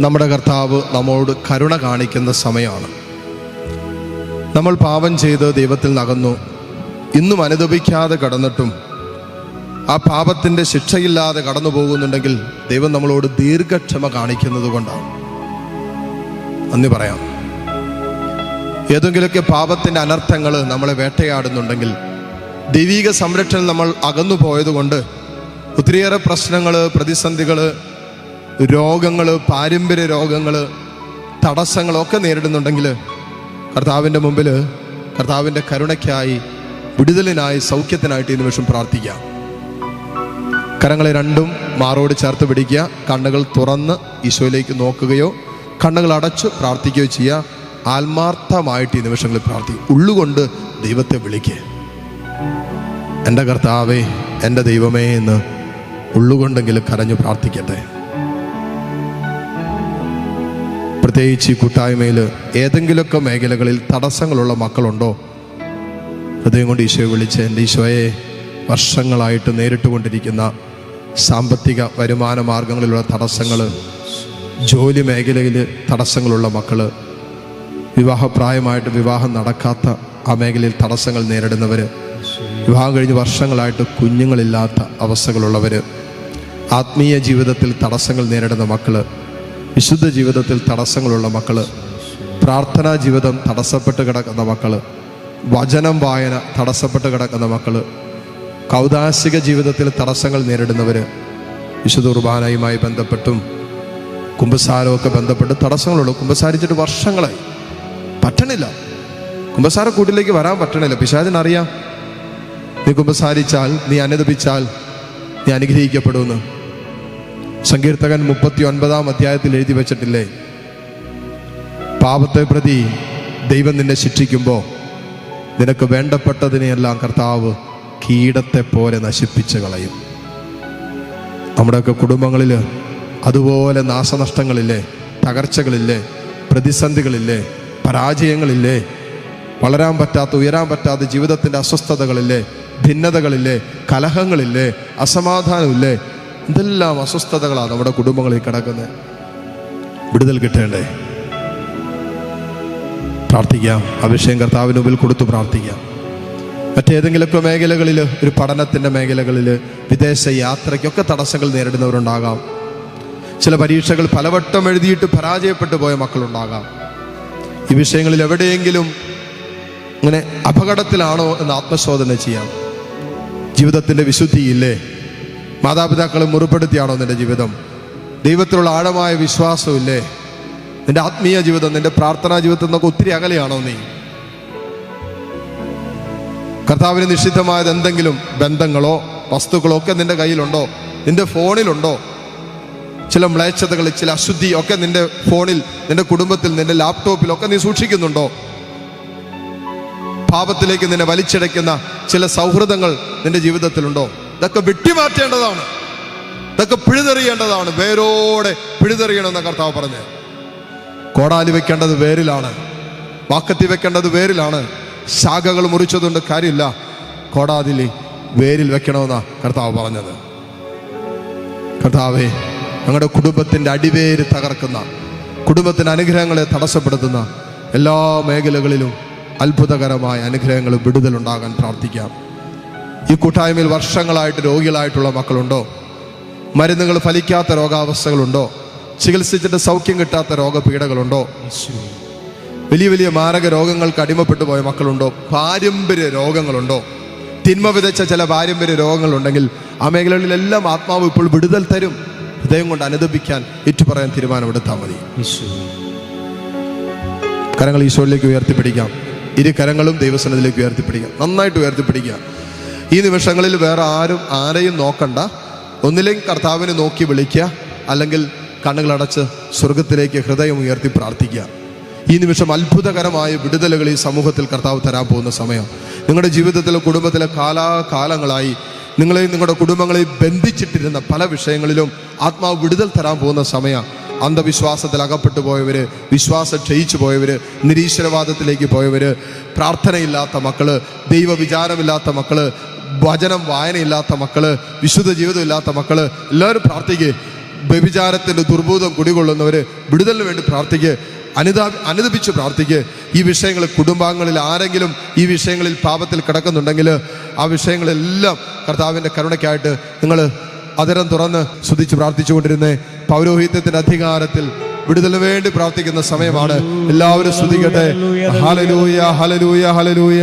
നമ്മുടെ കർത്താവ് നമ്മോട് കരുണ കാണിക്കുന്ന സമയമാണ് നമ്മൾ പാപം ചെയ്ത് ദൈവത്തിൽ നകന്നു. ഇന്നും അനുദപിക്കാതെ കടന്നിട്ടും ആ പാപത്തിന്റെ ശിക്ഷയില്ലാതെ കടന്നു പോകുന്നുണ്ടെങ്കിൽ ദൈവം നമ്മളോട് ദീർഘക്ഷമ കാണിക്കുന്നത് കൊണ്ടാണ്. നന്ദി പറയാം. ഏതെങ്കിലുമൊക്കെ പാപത്തിന്റെ അനർത്ഥങ്ങൾ നമ്മളെ വേട്ടയാടുന്നുണ്ടെങ്കിൽ ദൈവീക സംരക്ഷണം നമ്മൾ അകന്നു പോയതുകൊണ്ട് ഒത്തിരിയേറെ പ്രശ്നങ്ങൾ പ്രതിസന്ധികൾ രോഗങ്ങൾ പാരമ്പര്യ രോഗങ്ങൾ തടസ്സങ്ങളൊക്കെ നേരിടുന്നുണ്ടെങ്കിൽ കർത്താവിന്റെ മുമ്പിൽ കർത്താവിന്റെ കരുണയ്ക്കായി വിടുതലിനായി സൗഖ്യത്തിനായിട്ട് ഈ നിമിഷം പ്രാർത്ഥിക്കാം. കരങ്ങളെ രണ്ടും മാറോട് ചേർത്ത് പിടിക്കുക. കണ്ണുകൾ തുറന്ന് ഈശോയിലേക്ക് നോക്കുകയോ കണ്ണുകൾ അടച്ച് പ്രാർത്ഥിക്കുകയോ ചെയ്യുക. ആത്മാർത്ഥമായിട്ട് ഈ നിമിഷങ്ങളിൽ പ്രാർത്ഥിക്കും ഉള്ളുകൊണ്ട് ദൈവത്തെ വിളിക്കുക എന്റെ കർത്താവേ എന്റെ ദൈവമേ എന്ന് ഉള്ളുകൊണ്ടെങ്കിലും കരഞ്ഞു പ്രാർത്ഥിക്കട്ടെ. പ്രത്യേകിച്ച് ഈ കൂട്ടായ്മയിൽ ഏതെങ്കിലുമൊക്കെ മേഖലകളിൽ തടസ്സങ്ങളുള്ള മക്കളുണ്ടോ? ഹൃദയം കൊണ്ട് ഈശോയെ വിളിച്ച് എന്റെ ഈശോയെ വർഷങ്ങളായിട്ട് നേരിട്ടുകൊണ്ടിരിക്കുന്ന സാമ്പത്തിക വരുമാന മാർഗങ്ങളിലുള്ള തടസ്സങ്ങൾ ജോലി മേഖലയിൽ തടസ്സങ്ങളുള്ള മക്കൾ വിവാഹപ്രായമായിട്ട് വിവാഹം നടക്കാത്ത ആ മേഖലയിൽ തടസ്സങ്ങൾ നേരിടുന്നവർ വിവാഹം കഴിഞ്ഞ് വർഷങ്ങളായിട്ട് കുഞ്ഞുങ്ങളില്ലാത്ത അവസ്ഥകളുള്ളവർ ആത്മീയ ജീവിതത്തിൽ തടസ്സങ്ങൾ നേരിടുന്ന മക്കൾ വിശുദ്ധ ജീവിതത്തിൽ തടസ്സങ്ങളുള്ള മക്കൾ പ്രാർത്ഥനാ ജീവിതം തടസ്സപ്പെട്ട് കിടക്കുന്ന മക്കൾ വചനം വായന തടസ്സപ്പെട്ട് കിടക്കുന്ന മക്കൾ കൗതാശിക ജീവിതത്തിൽ തടസ്സങ്ങൾ നേരിടുന്നവർ വിശുദ്ധ കുർബാനയുമായി ബന്ധപ്പെട്ടും കുമ്പസാരമൊക്കെ ബന്ധപ്പെട്ട് തടസ്സങ്ങളുള്ളൂ. കുമ്പസാരിച്ചിട്ട് വർഷങ്ങളായി. പറ്റണില്ല. കുമ്പസാര കൂട്ടിലേക്ക് വരാൻ പറ്റണില്ല. പിശാചിനറിയാം. നീ കുമ്പസാരിച്ചാൽ നീ അനുദപിച്ചാൽ നീ അനുഗ്രഹിക്കപ്പെടുമെന്ന്. സങ്കീർത്തകൻ മുപ്പത്തി ഒൻപതാം അധ്യായത്തിൽ എഴുതി വെച്ചിട്ടില്ലേ? പാപത്തെ പ്രതി ദൈവം നിന്നെ ശിക്ഷിക്കുമ്പോൾ നിനക്ക് വേണ്ടപ്പെട്ടതിനെയെല്ലാം കർത്താവ് കീടത്തെ പോലെ നശിപ്പിച്ച് കളയും. നമ്മുടെയൊക്കെ കുടുംബങ്ങളിൽ അതുപോലെ നാശനഷ്ടങ്ങളില്ലേ തകർച്ചകളില്ലേ പ്രതിസന്ധികളില്ലേ പരാജയങ്ങളില്ലേ വളരാൻ പറ്റാത്ത ഉയരാൻ പറ്റാത്ത ജീവിതത്തിന്റെ അസ്വസ്ഥതകളില്ലേ ഭിന്നതകളില്ലേ കലഹങ്ങളില്ലേ അസമാധാനമില്ലേ എന്തെല്ലാം അസ്വസ്ഥതകളാണ് നമ്മുടെ കുടുംബങ്ങളിൽ കിടക്കുന്നത്. വിടുതൽ കിട്ടേണ്ടേ? പ്രാർത്ഥിക്കാം. അഭിഷേകം കർത്താവിന് മുമ്പിൽ കൊടുത്തു പ്രാർത്ഥിക്കാം. മറ്റേതെങ്കിലുമൊക്കെ മേഖലകളിൽ ഒരു പഠനത്തിന്റെ മേഖലകളിൽ വിദേശ യാത്രയ്ക്കൊക്കെ തടസ്സങ്ങൾ നേരിടുന്നവരുണ്ടാകാം. ചില പരീക്ഷകൾ പലവട്ടം എഴുതിയിട്ട് പരാജയപ്പെട്ടു പോയ മക്കളുണ്ടാകാം. ഈ വിഷയങ്ങളിൽ എവിടെയെങ്കിലും ഇങ്ങനെ അപകടത്തിലാണോ എന്ന് ആത്മശോധന ചെയ്യാം. ജീവിതത്തിന്റെ വിശുദ്ധിയില്ലേ? മാതാപിതാക്കളെ മുറിപ്പെടുത്തിയാണോ നിന്റെ ജീവിതം? ദൈവത്തിലുള്ള ആഴമായ വിശ്വാസമില്ലേ? നിന്റെ ആത്മീയ ജീവിതം നിന്റെ പ്രാർത്ഥനാ ജീവിതത്തിൽ നിന്നൊക്കെ ഒത്തിരി അകലെയാണോ നീ? കർത്താവിന് നിഷിദ്ധമായത് എന്തെങ്കിലും ബന്ധങ്ങളോ വസ്തുക്കളോ ഒക്കെ നിന്റെ കയ്യിലുണ്ടോ? നിന്റെ ഫോണിലുണ്ടോ? ചില മ്ലേച്ഛതകൾ ചില അശുദ്ധി ഒക്കെ നിന്റെ ഫോണിൽ നിന്റെ കുടുംബത്തിൽ നിന്റെ ലാപ്ടോപ്പിൽ ഒക്കെ നീ സൂക്ഷിക്കുന്നുണ്ടോ? പാപത്തിലേക്ക് നിന്നെ വലിച്ചടയ്ക്കുന്ന ചില സൗഹൃദങ്ങൾ നിന്റെ ജീവിതത്തിലുണ്ടോ? ഇതൊക്കെ വെട്ടിമാറ്റേണ്ടതാണ്. ഇതൊക്കെ പിഴുതെറിയേണ്ടതാണ്. വേരോടെ പിഴുതെറിയണമെന്ന കർത്താവ് പറഞ്ഞ് കോടാലി വെക്കേണ്ടത് വേരിലാണ്. വാക്കത്തി വെക്കേണ്ടത് വേരിലാണ്. ശാഖകൾ മുറിച്ചതുകൊണ്ട് കാര്യമില്ല. കോടാതിലി വേരിൽ വെക്കണമെന്നാണ് കർത്താവ് പറഞ്ഞത്. കർത്താവേ ഞങ്ങളുടെ കുടുംബത്തിന്റെ അടിവേര് തകർക്കുന്ന കുടുംബത്തിന്റെ അനുഗ്രഹങ്ങളെ തടസ്സപ്പെടുത്തുന്ന എല്ലാ മേഖലകളിലും അത്ഭുതകരമായ അനുഗ്രഹങ്ങളും വിടുതലുണ്ടാകാൻ പ്രാർത്ഥിക്കാം. ഈ കൂട്ടായ്മയിൽ വർഷങ്ങളായിട്ട് രോഗികളായിട്ടുള്ള മക്കളുണ്ടോ? മരുന്നുകൾ ഫലിക്കാത്ത രോഗാവസ്ഥകളുണ്ടോ? ചികിത്സിച്ചിട്ട് സൗഖ്യം കിട്ടാത്ത രോഗപീഠകളുണ്ടോ? വലിയ വലിയ മാരക രോഗങ്ങൾക്ക് അടിമപ്പെട്ടു പോയ മക്കളുണ്ടോ? പാരമ്പര്യ രോഗങ്ങളുണ്ടോ? തിന്മ വിതച്ച ചില പാരമ്പര്യ രോഗങ്ങളുണ്ടെങ്കിൽ ആ മേഖലകളിലെല്ലാം ആത്മാവ് ഇപ്പോൾ വിടുതൽ തരും. ഹൃദയം കൊണ്ട് അനുദപിക്കാൻ ഏറ്റുപറയാൻ തീരുമാനമെടുത്താൽ മതി. കരങ്ങൾ ഈശോയിലേക്ക് ഉയർത്തിപ്പിടിക്കാം. ഇരു കരങ്ങളും ദൈവസനത്തിലേക്ക് ഉയർത്തിപ്പിടിക്കാം. നന്നായിട്ട് ഉയർത്തിപ്പിടിക്കുക ഈ നിമിഷങ്ങളിൽ വേറെ ആരും ആരെയും നോക്കണ്ട. ഒന്നില്ലെങ്കിൽ കർത്താവിനെ നോക്കി വിളിക്കുക. അല്ലെങ്കിൽ കണ്ണുകളടച്ച് സ്വർഗത്തിലേക്ക് ഹൃദയം ഉയർത്തി പ്രാർത്ഥിക്കുക. ഈ നിമിഷം അത്ഭുതകരമായ വിടുതലുകൾ ഈ സമൂഹത്തിൽ കർത്താവ് തരാൻ പോകുന്ന സമയം. നിങ്ങളുടെ ജീവിതത്തിലെ കുടുംബത്തിലെ കാലാകാലങ്ങളായി നിങ്ങളെയും നിങ്ങളുടെ കുടുംബങ്ങളെയും ബന്ധിച്ചിട്ടിരുന്ന പല വിഷയങ്ങളിലും ആത്മാവ് വിടുതൽ തരാൻ പോകുന്ന സമയം. അന്ധവിശ്വാസത്തിൽ അകപ്പെട്ടു പോയവര് വിശ്വാസം ക്ഷയിച്ചു പോയവര് നിരീശ്വരവാദത്തിലേക്ക് പോയവര് പ്രാർത്ഥനയില്ലാത്ത മക്കൾ ദൈവവിചാരമില്ലാത്ത മക്കൾ വചനം വായനയില്ലാത്ത മക്കൾ വിശുദ്ധ ജീവിതമില്ലാത്ത മക്കൾ എല്ലാവരും പ്രാർത്ഥിക്കുക വ്യഭിചാരത്തിന്റെ ദുർബോധം കുടികൊള്ളുന്നവര് വിടുതലിന് വേണ്ടി പ്രാർത്ഥിക്കുക അനുതാ അനുദപിച്ച് പ്രാർത്ഥിക്കുക ഈ വിഷയങ്ങൾ കുടുംബാംഗങ്ങളിൽ ആരെങ്കിലും ഈ വിഷയങ്ങളിൽ പാപത്തിൽ കിടക്കുന്നുണ്ടെങ്കിൽ ആ വിഷയങ്ങളെല്ലാം കർത്താവിന്റെ കരുണയ്ക്കായിട്ട് നിങ്ങൾ അതരം തുറന്ന് സ്തുതിച്ച് പ്രാർത്ഥിച്ചുകൊണ്ടിരുന്നേ പൗരോഹിത്യത്തിന്റെ അധികാരത്തിൽ വിടുതലിന് വേണ്ടി പ്രാർത്ഥിക്കുന്ന സമയമാണ്. എല്ലാവരും സ്തുതിക്കട്ടെ. ഹലലൂയ ഹലലൂയ ഹലലൂയ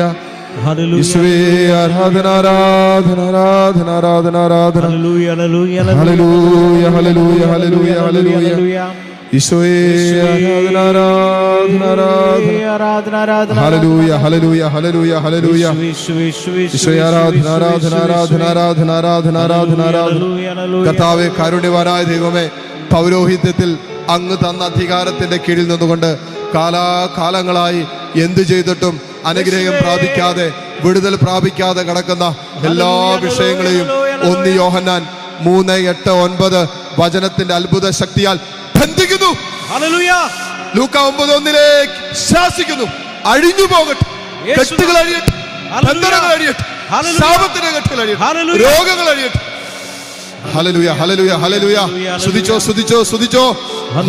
യേശുവേ ആരാധന ആരാധന ആരാധന ആരാധന ആരാധന. ഹല്ലേലൂയ ഹല്ലേലൂയ ഹല്ലേലൂയ ഹല്ലേലൂയ ഹല്ലേലൂയ ഈശോയെ ആരാധന ആരാധന ആരാധന. ആരാധന ഹല്ലേലൂയ ഹല്ലേലൂയ ഹല്ലേലൂയ ഹല്ലേലൂയ ഈശോയെ ആരാധന ആരാധന ആരാധന ആരാധന ആരാധന. കർത്താവെ കാരുണ്യവാനായ ദൈവമേ പൗരോഹിത്യത്തിൽ അങ്ങ് തന്ന അധികാരത്തിന്റെ കീഴിൽ നിന്നുകൊണ്ട് കാലാകാലങ്ങളായി എന്തു ചെയ്തിട്ടും അനുഗ്രഹം പ്രാപിക്കാതെ വിടുതൽ പ്രാപിക്കാതെ കിടക്കുന്ന എല്ലാ വിഷയങ്ങളെയും ഒന്ന് യോഹന്നാൻ മൂന്ന് എട്ട് ഒൻപത് വചനത്തിന്റെ അത്ഭുത ശക്തിയാൽ ബന്ധിക്കുന്നു. ലൂക്ക ഒമ്പത് ഒന്നിലേക്ക് ശാസിക്കുന്നു. അഴിഞ്ഞു പോകട്ടെ. കെട്ടുകൾ അഴിയട്ടെ. ബന്ധനങ്ങൾ അഴിയട്ടെ. ശാപത്തിന്റെ കെട്ടുകൾ അഴിയട്ടെ. രോഗങ്ങൾ അഴിയട്ടെ. ഹലലുയ ഹലലുയ ഹലലുയ. സ്തുതിച്ചോ സ്തുതിച്ചോ സ്തുതിച്ചോ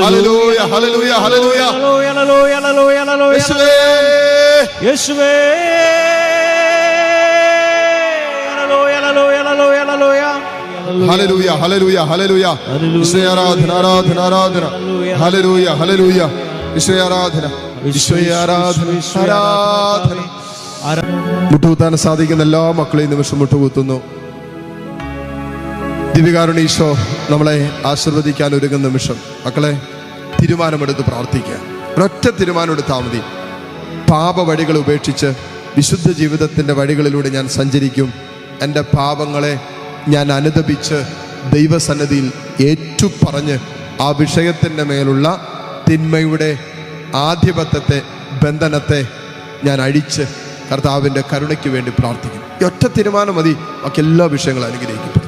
ഹലലുയ ഹലലുയ ഹലലുയ. യേശുവേ. ഹലലുയ ഹലലുയ ഹലലുയ ആരാധന ആരാധന ആരാധന ഹലലുയ ഹലലുയ ഈശോയെ ആരാധന ആരാധന ആരാധന മുട്ടുകുത്താൻ സാധിക്കുന്ന എല്ലാ മക്കളെയും നിമിഷം മുട്ടുകുത്തുന്നു. ദിവ്യകാരുണ്യ ഈശോ നമ്മളെ ആശീർവദിക്കാൻ ഒരുങ്ങുന്ന നിമിഷം മക്കളെ തീരുമാനമെടുത്ത് പ്രാർത്ഥിക്കുക. ഒരൊറ്റ തീരുമാനം എടുത്താൽ മതി. പാപ വഴികൾ ഉപേക്ഷിച്ച് വിശുദ്ധ ജീവിതത്തിന്റെ വഴികളിലൂടെ ഞാൻ സഞ്ചരിക്കും. എന്റെ പാപങ്ങളെ ഞാൻ അനുദപിച്ച് ദൈവസന്നിധിയിൽ ഏറ്റുപറഞ്ഞ് ആ വിഷയത്തിന്റെ മേലുള്ള തിന്മയുടെ ആധിപത്യത്തെ ബന്ധനത്തെ ഞാൻ അഴിച്ച് കർത്താവിന്റെ കരുണയ്ക്ക് വേണ്ടി പ്രാർത്ഥിക്കും. ഒറ്റ തീരുമാനം മതി. ബാക്കി എല്ലാ വിഷയങ്ങളും അനുഗ്രഹിക്കപ്പെടും.